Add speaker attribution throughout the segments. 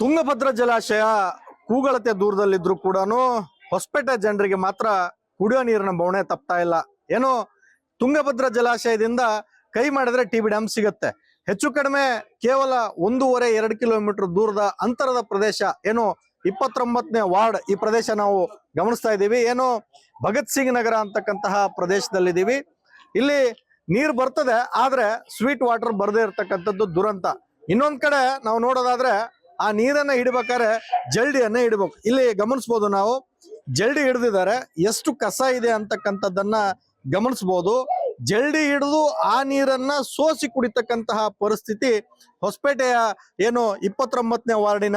Speaker 1: ತುಂಗಭದ್ರಾ ಜಲಾಶಯ ಕೂಗಳತೆ ದೂರದಲ್ಲಿದ್ರು ಕೂಡ ಹೊಸಪೇಟೆ ಜನರಿಗೆ ಮಾತ್ರ ಕುಡಿಯೋ ನೀರಿನ ಬವಣೆ ತಪ್ತಾ ಇಲ್ಲ. ಏನು ತುಂಗಭದ್ರ ಜಲಾಶಯದಿಂದ ಕೈ ಮಾಡಿದ್ರೆ ಟಿ ಬಿ ಡ್ಯಾಮ್ ಸಿಗುತ್ತೆ. ಹೆಚ್ಚು ಕಡಿಮೆ ಕೇವಲ ಒಂದೂವರೆ, ಎರಡು ಕಿಲೋಮೀಟರ್ ದೂರದ ಅಂತರದ ಪ್ರದೇಶ. ಏನು ಇಪ್ಪತ್ತೊಂಬತ್ತನೇ ವಾರ್ಡ್ ಈ ಪ್ರದೇಶ ನಾವು ಗಮನಿಸ್ತಾ ಇದ್ದೀವಿ. ಏನು ಭಗತ್ ಸಿಂಗ್ ನಗರ ಅಂತಕ್ಕಂತಹ ಪ್ರದೇಶದಲ್ಲಿದ್ದೀವಿ. ಇಲ್ಲಿ ನೀರು ಬರ್ತದೆ, ಆದ್ರೆ ಸ್ವೀಟ್ ವಾಟರ್ ಬರದೇ ಇರತಕ್ಕಂಥದ್ದು ದುರಂತ. ಇನ್ನೊಂದ್ ಕಡೆ ನಾವು ನೋಡೋದಾದ್ರೆ ಆ ನೀರನ್ನ ಹಿಡಿಬೇಕಾದ್ರೆ ಜಲ್ಡಿಯನ್ನ ಹಿಡ್ಬೇಕು ಇಲ್ಲಿ ಗಮನಿಸ್ಬೋದು ನಾವು ಜಲ್ಡಿ ಹಿಡ್ದಿದ್ದಾರೆ. ಎಷ್ಟು ಕಸ ಇದೆ ಅಂತಕ್ಕಂಥದ್ದನ್ನ ಗಮನಿಸ್ಬೋದು. ಜಲ್ಡಿ ಹಿಡಿದು ಆ ನೀರನ್ನ ಸೋಸಿ ಕುಡಿತಕ್ಕಂತಹ ಪರಿಸ್ಥಿತಿ ಹೊಸಪೇಟೆಯ ಏನು ಇಪ್ಪತ್ತೊಂಬತ್ತನೇ ವಾರ್ಡಿನ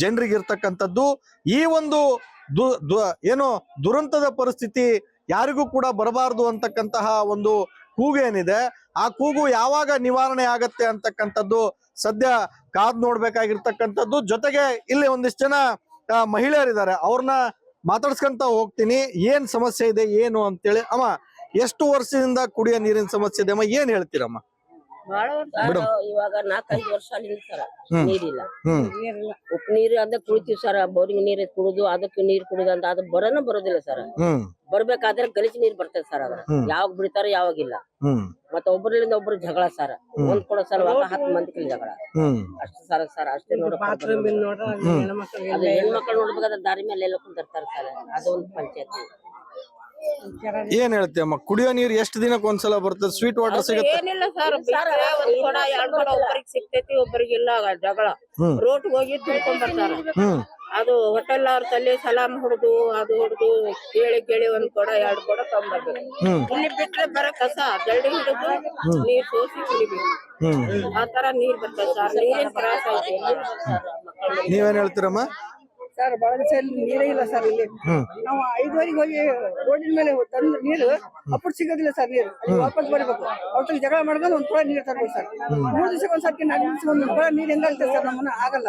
Speaker 1: ಜನರಿಗಿರ್ತಕ್ಕಂಥದ್ದು. ಈ ಒಂದು ದು- ಏನು ದುರಂತದ ಪರಿಸ್ಥಿತಿ ಯಾರಿಗೂ ಕೂಡ ಬರಬಾರದು ಅಂತಕ್ಕಂತಹ ಒಂದು ಕೂಗು ಏನಿದೆ, ಆ ಕೂಗು ಯಾವಾಗ ನಿವಾರಣೆ ಆಗತ್ತೆ ಅಂತಕ್ಕಂಥದ್ದು ಸದ್ಯ ಕಾದ್ ನೋಡ್ಬೇಕಾಗಿರ್ತಕ್ಕಂಥದ್ದು. ಜೊತೆಗೆ ಇಲ್ಲಿ ಒಂದಿಷ್ಟು ಜನ ಮಹಿಳೆಯರಿದ್ದಾರೆ. ಅವ್ರನ್ನ ಮಾತಾಡ್ಸ್ಕೊಂತ ಹೋಗ್ತೀನಿ. ಏನ್ ಸಮಸ್ಯೆ ಇದೆ, ಏನು ಅಂತೇಳಿ. ಅಮ್ಮ, ಎಷ್ಟು ವರ್ಷದಿಂದ ಕುಡಿಯೋ ನೀರಿನ ಸಮಸ್ಯೆ ಇದೆ? ಅಮ್ಮ, ಏನ್ ಹೇಳ್ತೀರಮ್ಮ?
Speaker 2: ಬಹಳ. ಇವಾಗ ನಾಲ್ಕೈದು ವರ್ಷ ಅಲ್ಲಿ ಸರ. ನೀರಿಲ್ಲ.
Speaker 1: ಉಪ್
Speaker 2: ಉಪ್ಪು ನೀರು ಅದ ಕುಡಿತೀವಿ ಸರ್ ಬೋರಿಂಗ್ ನೀರ್ ಕುಡುದು ಅದಕ್ಕೆ ನೀರ್ ಕುಡುದು ಅಂತ ಅದು ಬರೋನ ಬರೋದಿಲ್ಲ ಸರ್. ಬರ್ಬೇಕಾದ್ರೆ ಗಲೀಜ್ ನೀರ್ ಬರ್ತದೆ ಸರ್ ಅದ್ರ. ಯಾವಾಗ ಬಿಡ್ತಾರ ಯಾವಾಗಿಲ್ಲ.
Speaker 1: ಮತ್ತ
Speaker 2: ಮತ್ತೆ ಒಬ್ಬರಿಂದ ಒಬ್ರು ಜಗಳ ಸರ್. ಒಂದ್ ಕೊಡೋ ಸಲುವಾಗ ಹತ್ತು ಮಂದಿ ಕೈಲಿ ಜಗಳ.
Speaker 1: ಅಷ್ಟ
Speaker 2: ಅಷ್ಟು ಸರ ಸರ್ ಅಷ್ಟೇ ನೋಡ ಹೆಣ್ಮಕ್ಳು ನೋಡ್ಬೇಕಾದ್ರೆ ದಾರಿ ಮೇಲೆ ಎಲ್ಲ ಕುಂತಿರ್ತಾರ ಸರ್. ಅದೊಂದು ಪಂಚಾಯತ್.
Speaker 1: ಏನ್ ಹೇಳ್ತೀಯಮ್ಮ? ಕುಡಿಯೋ ನೀರು ಎಷ್ಟು ದಿನಕ್ಕೆ ಒಂದ್ಸಲ ಬರ್ತದೆ? ಸ್ವೀಟ್ ವಾಟರ್ ಸಿಗುತ್ತೆ?
Speaker 3: ಏನಿಲ್ಲ ಸರ್. ಒಂದ್ ಕೊಡ ಎರಡ್ ಕೊಡ ಒಬ್ಬರಿಗೆ ಸಿಗ್ತೈತಿ ಜಗಳ.
Speaker 1: ರೋಟ್
Speaker 3: ರೋಡ್ ಹೋಗಿ ತಿಳ್ಕೊಂಡ್ ಬರ್ತಾರ
Speaker 1: ಹ್ಮ್.
Speaker 3: ಅದು ಹೋಟೆಲ್ ಅವ್ರ ತಲೆ ಸಲಾಮ್ ಹೊಡೆದು ಅದು ಹೊಡೆದು ಕೇಳಿ ಕೇಳಿ ಒಂದ್ ಕೊಡ ಎರಡ್ ಕೊಡ ತಗೊಂಡ್ಬರ್ಬೇಕು ಇಲ್ಲಿ ಬಿಟ್ರೆ ಬರ ಕಸ ಜಲ್ಡಿ ಹಿಡಿದು ನೀರ್ ಸೋಸಿ ಕುಡಿಬೇಕು. ಆ ತರ ನೀರ್ ಬರ್ತದೆ ಸರ್. ನೀರಿನ ತ್ರಾಸ ಐತೆ.
Speaker 1: ನೀವೇನ್ ಹೇಳ್ತೀರಮ್ಮ?
Speaker 4: ಸರ್ ಬಳಗಸೆಯಲ್ಲಿ ನೀರೇ ಇಲ್ಲ ಸರ್ ಇಲ್ಲಿ. ನಾವು ಐದುವರೆಗೆ ಹೋಗಿ ರೋಡಿನ ಮೇಲೆ ತಂದು ನೀರು ಅಪ್ಪು ಸಿಗೋದಿಲ್ಲ ಸರ್ ನೀರು. ಅಲ್ಲಿ ವಾಪಸ್ ಬರಬೇಕು. ಅವ್ರಿಗೆ ಜಗಳ ಮಾಡ್ಕೊಂಡು ಒಂದ್ ಕೊಳ ನೀರು ತರಬೇಕು ಸರ್ ಮೂರು ದಿವಸಕ್ಕೆ ಒಂದ್ಸರ್ತಿ ನಾಲ್ಕು ದಿವಸ ಒಂದ್ ಕೂಡ ನೀರು ಹೆಂಗಾಗ್ತದೆ ಸರ್ ನಮ್ಮನ್ನ. ಆಗಲ್ಲ.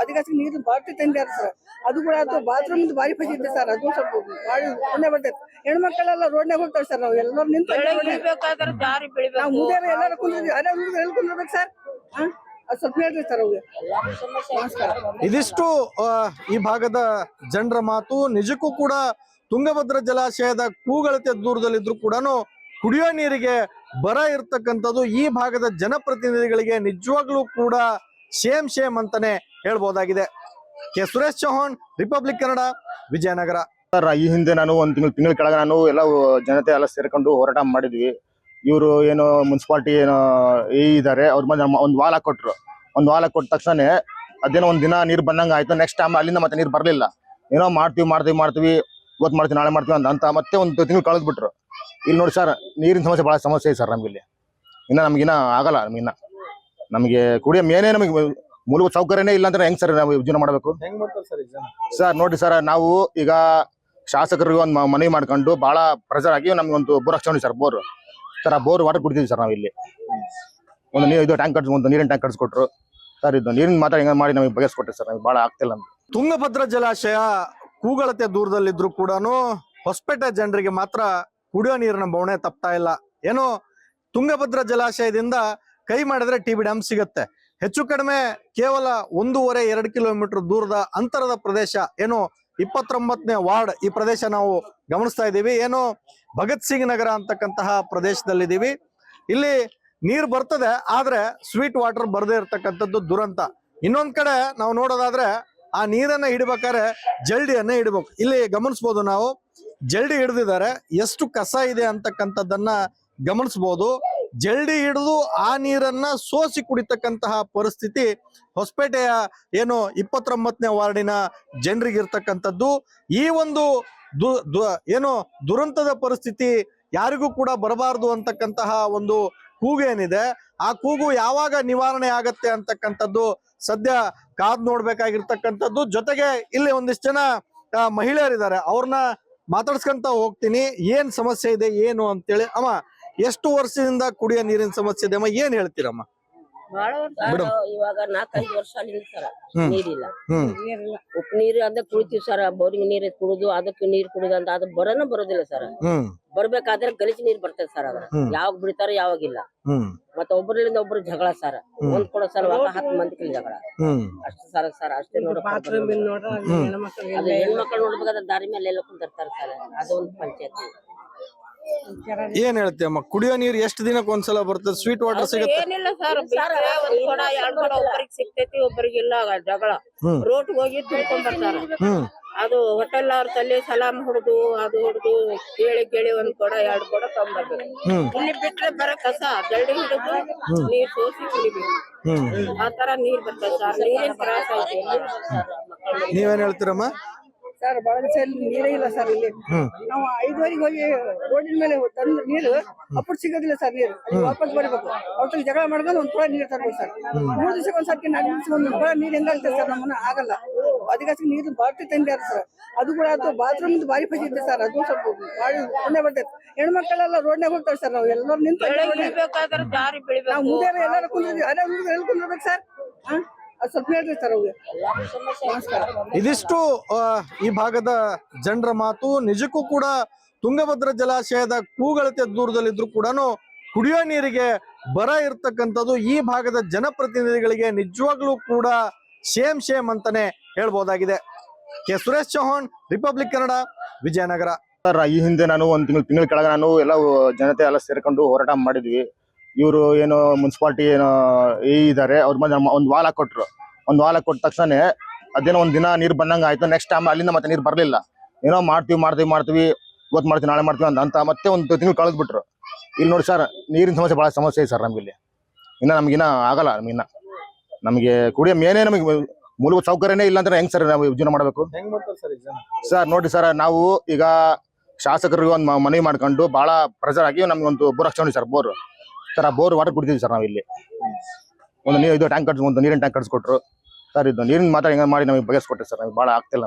Speaker 4: ಅದಕ್ಕಾಗಿ ನೀರು ಬಾರ್ತಿ ತಂದ್ಯಾರ ಸರ್ ಅದು ಕೂಡ ಅದು ಬಾತ್ರೂಮ್ ಭಾರಿ ಪಸಿದ್ದೆ ಸರ್ ಅದು ಸ್ವಲ್ಪ ಬಾಳಿ ಪುಣ್ಯ ಬರ್ತೈತೆ ಹೆಣ್ಮಕ್ಳೆಲ್ಲ ರೋಡ್ನಾಗ ಹೋಗ್ತಾರೆ ಸರ್ ನಾವು ಎಲ್ಲರೂ ನಿಂತು ನಾವು ಮುಂದೆ ಎಲ್ಲರೂ ಕುಂದ್ರಿ ಅಲ್ಲ ಕುಂದಿರ್ಬೇಕು ಸರ್ ಹಾ? ಸ್ವಲ್ಪ ಹೇಳ್ರಿ ಸರ್ ಅವ್ರಿಗೆ ನಮಸ್ಕಾರ.
Speaker 1: ಇದಿಷ್ಟು ಈ ಭಾಗದ ಜನರ ಮಾತು. ನಿಜಕ್ಕೂ ಕೂಡ ತುಂಗಭದ್ರ ಜಲಾಶಯದ ಕೂಗಳತೆ ದೂರದಲ್ಲಿದ್ರು ಕೂಡ ಕುಡಿಯೋ ನೀರಿಗೆ ಬರ ಇರ್ತಕ್ಕಂಥದ್ದು ಈ ಭಾಗದ ಜನಪ್ರತಿನಿಧಿಗಳಿಗೆ ನಿಜವಾಗ್ಲೂ ಕೂಡ ಶೇಮ್ ಶೇಮ್ ಅಂತಾನೆ ಹೇಳ್ಬೋದಾಗಿದೆ. K. Suresh Chauhan republic Kannada Vijayanagara.
Speaker 5: Sir ಈ ಹಿಂದೆ ನಾನು ಒಂದ್ ತಿಂಗಳು ತಿಂಗಳ ಕೆಳಗೆ ನಾನು ಎಲ್ಲ ಜನತೆ ಎಲ್ಲ ಸೇರ್ಕೊಂಡು ಹೋರಾಟ ಮಾಡಿದ್ವಿ. ಇವರು ಏನೋ ಮುನ್ಸಿಪಾಲ್ಟಿ ಏನೋ ಈ ಇದ್ದಾರೆ ಅವ್ರ ಮನೆ ಒಂದು ವಾಲ ಕೊಟ್ರು. ಒಂದು ವಾಲ ಕೊಟ್ಟ ತಕ್ಷಣ ಅದೇನೋ ಒಂದ್ ದಿನ ನೀರು ಬಂದಂಗ ಆಯ್ತು ನೆಕ್ಸ್ಟ್ ಟೈಮ್ ಅಲ್ಲಿಂದ ಮತ್ತೆ ನೀರು ಬರಲಿಲ್ಲ. ಏನೋ ಮಾಡ್ತೀವಿ ಮಾಡ್ತೀವಿ ಮಾಡ್ತೀವಿ ಇವತ್ತು ಮಾಡ್ತೀವಿ ನಾಳೆ ಮಾಡ್ತೀವಿ ಅಂತ ಅಂತ ಮತ್ತೆ ಒಂದು ತಿಂಗಳು ಕಳೆದ್ಬಿಟ್ರು. ಇಲ್ಲಿ ನೋಡಿ ಸರ್ ನೀರಿನ ಸಮಸ್ಯೆ ಭಾಳ ಸಮಸ್ಯೆ ಇದೆ ಸರ್ ನಮ್ಗೆ ಇಲ್ಲಿ ಇನ್ನ ನಮ್ಗಿನ್ನ ಆಗಲ್ಲ ನಮಗಿನ್ನ. ನಮಗೆ ಕುಡಿಯೋ ಮೇನೇ ನಮಗೆ ಮೂಲಭೂತ ಸೌಕರ್ಯನೇ ಇಲ್ಲ ಅಂದ್ರೆ ಹೆಂಗ್ ಸರ್ ನಾವು ಜೀವನ ಮಾಡಬೇಕು?
Speaker 1: ಸರ್
Speaker 5: ನೋಡಿ ಸರ್ ನಾವು ಈಗ ಶಾಸಕರಿಗೆ ಒಂದು ಮನವಿ ಮಾಡ್ಕೊಂಡು ಬಹಳ ಪ್ರೆಸರ್ ಆಗಿ ನಮ್ಗೆ ಒಂದು bore ಹಾಕ್ಸ್ಕೊಂಡಿ sir bore. Sir bore water ಕುಡಿತೀವಿ ಸರ್ ನಾವು ಇಲ್ಲಿ ಒಂದು ನೀರು ಇದು ಟ್ಯಾಂಕ್ ಕಟ್ಸ್ ಒಂದು ನೀರಿನ ಟ್ಯಾಂಕ್ ಕಟ್ಸ್ಕೊಟ್ರು ಸರ್ ಇದು ನೀರಿನ ಮಾತ್ರ ಹೆಂಗ ಮಾಡಿ ನಮಗೆ ಬಗೆಸ್ಕೊಟ್ರಿ ಸರ್ ನಮಗೆ ಭಾಳ ಆಗ್ತಿಲ್ಲ ಅಂತ.
Speaker 1: ತುಂಗಭದ್ರಾ ಜಲಾಶಯ ಕೂಗಳತೆ ದೂರದಲ್ಲಿದ್ರು ಕೂಡ ಹೊಸಪೇಟೆ ಜನರಿಗೆ ಮಾತ್ರ ಕುಡಿಯೋ ನೀರಿನ ಬವಣೆ ತಪ್ತಾ ಇಲ್ಲ. ಏನು ತುಂಗಭದ್ರಾ ಜಲಾಶಯದಿಂದ ಕೈ ಮಾಡಿದ್ರೆ ಟಿ ಬಿ ಡ್ಯಾಮ್ ಸಿಗುತ್ತೆ. ಹೆಚ್ಚು ಕಡಿಮೆ ಕೇವಲ ಒಂದೂವರೆ, ಎರಡು ಕಿಲೋಮೀಟರ್ ದೂರದ ಅಂತರದ ಪ್ರದೇಶ ಏನು ಇಪ್ಪತ್ತೊಂಬತ್ತನೇ ವಾರ್ಡ್ ಈ ಪ್ರದೇಶ ನಾವು ಗಮನಿಸ್ತಾ ಇದ್ದೀವಿ. ಏನು ಭಗತ್ ಸಿಂಗ್ ನಗರ ಅಂತಕ್ಕಂತಹ ಪ್ರದೇಶದಲ್ಲಿದ್ದೀವಿ. ಇಲ್ಲಿ ನೀರು ಬರ್ತದೆ, ಆದ್ರೆ ಸ್ವೀಟ್ ವಾಟರ್ ಬರದೇ ಇರತಕ್ಕಂಥದ್ದು ದುರಂತ. ಇನ್ನೊಂದ್ ಕಡೆ ನಾವು ನೋಡೋದಾದ್ರೆ ಆ ನೀರನ್ನ ಹಿಡಿಬೇಕಾದ್ರೆ ಜಲ್ಡಿಯನ್ನ ಹಿಡಬೇಕು. ಇಲ್ಲಿ ಗಮನಿಸ್ಬೋದು ನಾವು, ಜಲ್ಡಿ ಹಿಡಿದಿದ್ದಾರೆ. ಎಷ್ಟು ಕಸ ಇದೆ ಅಂತಕ್ಕಂಥದ್ದನ್ನ ಗಮನಿಸ್ಬೋದು. ಜಲ್ಡಿ ಹಿಡಿದು ಆ ನೀರನ್ನ ಸೋಸಿ ಕುಡಿತಕ್ಕಂತಹ ಪರಿಸ್ಥಿತಿ ಹೊಸಪೇಟೆಯ ಏನು ಇಪ್ಪತ್ತೊಂಬತ್ತನೇ ವಾರ್ಡಿನ ಜನರಿಗಿರ್ತಕ್ಕಂಥದ್ದು. ಈ ಒಂದು ದು ಏನು ದುರಂತದ ಪರಿಸ್ಥಿತಿ ಯಾರಿಗೂ ಕೂಡ ಬರಬಾರದು ಅಂತಕ್ಕಂತಹ ಒಂದು ಕೂಗು ಏನಿದೆ, ಆ ಕೂಗು ಯಾವಾಗ ನಿವಾರಣೆ ಆಗತ್ತೆ ಅಂತಕ್ಕಂಥದ್ದು ಸದ್ಯ ಕಾದ್ ನೋಡ್ಬೇಕಾಗಿರ್ತಕ್ಕಂಥದ್ದು. ಜೊತೆಗೆ ಇಲ್ಲಿ ಒಂದಿಷ್ಟು ಜನ ಮಹಿಳೆಯರಿದ್ದಾರೆ, ಅವ್ರನ್ನ ಮಾತಾಡ್ಸ್ಕೊಂತ ಹೋಗ್ತೀನಿ, ಏನ್ ಸಮಸ್ಯೆ ಇದೆ, ಏನು ಅಂತೇಳಿ. ಅಮ್ಮ ಎಷ್ಟು ವರ್ಷದಿಂದ ಕುಡಿಯೋ ನೀರಿನ ಸಮಸ್ಯೆ ಇದೆ ಅಮ್ಮ? ಏನ್ ಹೇಳ್ತೀರಮ್ಮ?
Speaker 2: ಬಹಳ ವರ್ಷ ಇವಾಗ ನಾಲ್ಕೈದು ವರ್ಷ ಅಲ್ಲಿಂದ ಸರ. ನೀರಿಲ್ಲ.
Speaker 1: ಉಪ್
Speaker 2: ಉಪ್ಪು ನೀರು ಅದ ಕುಡಿತೀವಿ ಸರ್. ಬೋರಿಂಗ್ ನೀರ್ ಕುಡುದು ಅದಕ್ಕೆ ನೀರ್ ಕುಡಿದು ಅಂತ ಅದು ಬರೋನ ಬರೋದಿಲ್ಲ ಸರ್. ಬರ್ಬೇಕಾದ್ರೆ ಗಲೀಜ್ ನೀರ್ ಬರ್ತದೆ ಸರ್ ಅದ್ರ. ಯಾವಾಗ ಬಿಡ್ತಾರ ಯಾವಾಗಿಲ್ಲ.
Speaker 1: ಮತ್ತ
Speaker 2: ಮತ್ತೆ ಒಬ್ಬರಿಂದ ಒಬ್ರು ಜಗಳ ಸರ್. ಒಂದ್ ಕೊಡೋ ಸರ್ ಹತ್ತು ಮಂದಿ ಜಗಳ. ಅಷ್ಟ ಸರ ಸರ್ ಅಷ್ಟೇ ನೋಡ
Speaker 4: ಹೆಣ್ಮಕ್ಳು
Speaker 2: ನೋಡ್ಬೇಕಾದ್ರೆ ದಾರಿ ಮೇಲೆ ಎಲ್ಲ ಕುಂದಿರ್ತಾರ ಸರ್. ಅದೊಂದು ಪಂಚಾಯತಿ.
Speaker 1: ಏನ್ ಹೇಳ್ತೀಯ ಅಮ್ಮ ಕುಡಿಯೋ ನೀರ್ ಎಷ್ಟು ದಿನಕ್ಕೆ ಒಂದ್ಸಲ ಬರ್ತದೆ? ಸ್ವೀಟ್ ವಾಟರ್ ಸಿಗುತ್ತೆ?
Speaker 3: ಏನಿಲ್ಲ ಸರ್ ಒಂದ್ ಕೊಡ ಎರಡ್ ಕೊಡ ಒಬ್ಬರಿಗೆ ಸಿಗ್ತೈತಿ ಒಬ್ಬರಿಗೆ ಇಲ್ಲ ಜಗಳ. ರೋಟ್ ಹೋಗಿ ತಿಳ್ಕೊಂಡ್ ಬರ್ತಾರ. ಅದು ಹೋಟೆಲ್ ಅವ್ರ ತಲೆ ಸಲಾಮ್ ಹೊಡೆದು ಅದು ಹೊಡೆದು ಕೇಳಿ ಕೇಳಿ ಒಂದ್ ಕೊಡ ಎರಡ್ ಕೊಡ ತಗೊಂಡ್ಬರ್ಬೇಕು. ಇಲ್ಲಿ ಬಿಟ್ರೆ ಬರ ಕಸ ಜಲ್ಡಿ ಹಿಡಿದು ನೀರ್ ಸೋಸಿ ಕುಡಿಬೇಕು. ಆ ತರ ನೀರ್ ಬರ್ತದೆ ಸರ್ ನೀರಿನ ತ್ರಾಸ ಐತಿ.
Speaker 1: ನೀವೇನ್ ಹೇಳ್ತೀರಮ್ಮ?
Speaker 4: ಸರ್ ಬಳಗಸೆಯಲ್ಲಿ ನೀರೇ ಇಲ್ಲ ಸರ್ ಇಲ್ಲಿ. ನಾವು ಐದುವರೆಗೆ ಹೋಗಿ ರೋಡಿನ ಮೇಲೆ ತಂದ ನೀರು ಅಪ್ಪಟ್ ಸಿಗೋದಿಲ್ಲ ಸರ್ ನೀರು. ವಾಪಸ್ ಬರಬೇಕು. ಅವ್ರಿಗೆ ಜಗಳ ಮಾಡಿದ್ರೆ ಒಂದ್ ಕೊಳ ನೀರು ತರಬೇಕು ಸರ್. ಮೂರು ದಿವಸಕ್ಕೆ ಒಂದ್ಸರ್ತಿ ನಾಲ್ಕು ದಿವಸ ಒಂದ್ ಕೂಡ ನೀರು ಹೆಂಗಾಗುತ್ತೆ ಸರ್ ನಮ್ಮನ್ನ ಆಗಲ್ಲ. ಅದಕ್ಕಾಗಿ ನೀರು ಬಾರ್ತಿ ತಂದಿದ್ದಾರೆ ಸರ್. ಅದು ಕೂಡ ಅದು ಬಾತ್ರೂಮ್ ಬಾರಿ ಪಸಿದ್ದೆ ಸರ್. ಅದು ಸ್ವಲ್ಪ ಬಾಳಿ ಒಳ್ಳೆ ಬರ್ತೈತೆ ಹೆಣ್ಮಕ್ಳೆಲ್ಲ ರೋಡ್ನಾಗ ಹೋಗ್ತಾರೆ ಸರ್ ನಾವು. ಎಲ್ಲರೂ ನಿಂತು ನಾವು ಎಲ್ಲರೂ ಕುಂದ್ರಿ ಅದೇ ಕುಂದಿರ್ಬೇಕು ಸರ್? ಹಾ? ಸ್ವಲ್ಪ ಹೇಳ್ರಿ ಸರ್ ಅವ್ರಿಗೆ. ನಮಸ್ಕಾರ.
Speaker 1: ಇದಿಷ್ಟು ಈ ಭಾಗದ ಜನರ ಮಾತು. ನಿಜಕ್ಕೂ ಕೂಡ ತುಂಗಭದ್ರಾ ಜಲಾಶಯದ ಕೂಗಳತೆ ದೂರದಲ್ಲಿದ್ರು ಕೂಡ ಕುಡಿಯೋ ನೀರಿಗೆ ಬರ ಇರ್ತಕ್ಕಂಥದ್ದು ಈ ಭಾಗದ ಜನಪ್ರತಿನಿಧಿಗಳಿಗೆ ನಿಜವಾಗ್ಲೂ ಕೂಡ ಶೇಮ್ ಶೇಮ್ ಅಂತಾನೆ ಹೇಳ್ಬೋದಾಗಿದೆ. K. Suresh Chauhan republic Kannada Vijayanagara.
Speaker 5: Sir ಈ ಹಿಂದೆ ನಾನು ಒಂದು ತಿಂಗಳು ತಿಂಗಳ ಕೆಳಗೆ ನಾನು ಎಲ್ಲ ಜನತೆ ಎಲ್ಲ ಸೇರ್ಕೊಂಡು ಹೋರಾಟ ಮಾಡಿದ್ವಿ. ಇವರು ಏನು ಮುನ್ಸಿಪಾಲ್ಟಿ ಏನೋ ಇದ್ದಾರೆ ಅವ್ರ ಮನೆ ಒಂದು ವಾಲ ಕೊಟ್ರು. ಒಂದು ವಾಲ ಕೊಟ್ಟ ತಕ್ಷಣ ಅದೇನೋ ಒಂದ್ ದಿನ ನೀರು ಬಂದಂಗ ಆಯ್ತು ನೆಕ್ಸ್ಟ್ ಟೈಮ್ ಅಲ್ಲಿಂದ ಮತ್ತೆ ನೀರು ಬರಲಿಲ್ಲ. ಏನೋ ಮಾಡ್ತೀವಿ ಮಾಡ್ತೀವಿ ಮಾಡ್ತೀವಿ ಇವತ್ತು ಮಾಡ್ತೀವಿ ನಾಳೆ ಮಾಡ್ತೀವಿ ಅಂತ ಅಂತ ಮತ್ತೆ ಒಂದು ತಿಂಗಳು ಕಳೆದ್ಬಿಟ್ರು. ಇಲ್ಲಿ ನೋಡಿ ಸರ್ ನೀರಿನ ಸಮಸ್ಯೆ ಭಾಳ ಸಮಸ್ಯೆ ಇದೆ ಸರ್ ನಮ್ಗೆ ಇಲ್ಲಿ. ಇನ್ನ ನಮ್ಗಿನ್ನ ಆಗಲ್ಲ ನಮಗಿನ್ನ ನಮಗೆ ಕುಡಿಯೋ ಮೇನೇ ನಮಗೆ ಮೂಲಭೂತ ಸೌಕರ್ಯನೇ ಇಲ್ಲ ಅಂದ್ರೆ ಹೆಂಗ್ ಸರ್ ನಾವು ಜೀವನ ಮಾಡಬೇಕು?
Speaker 1: ಸರ್
Speaker 5: ನೋಡಿ ಸರ್ ನಾವು ಈಗ ಶಾಸಕರಿಗೆ ಒಂದು ಮನವಿ ಮಾಡ್ಕೊಂಡು ಬಹಳ ಪ್ರೆಸರ್ ಆಗಿ ನಮ್ಗೆ ಒಂದು bore ಹಾಕ್ಸ್ಕೊಂಡಿ sir bore. Sir bore water ಕುಡಿತೀವಿ ಸರ್ ನಾವು ಇಲ್ಲಿ ಒಂದು ನೀರು ಇದು ಟ್ಯಾಂಕ್ ಕಟ್ಸ್ ಒಂದು ನೀರಿನ ಟ್ಯಾಂಕ್ ಕಟ್ಸ್ಕೊಟ್ರು. ಸರ್, ಇದು ನೀರಿನ ಮಾತ್ರ ಹೆಂಗ ಮಾಡಿ ನಮಗೆ ಬಗೆಹರಿಸ್ಕೊಟ್ರಿ ಸರ್, ನಮ್ಗೆ ಭಾಳ ಆಗ್ತಿಲ್ಲ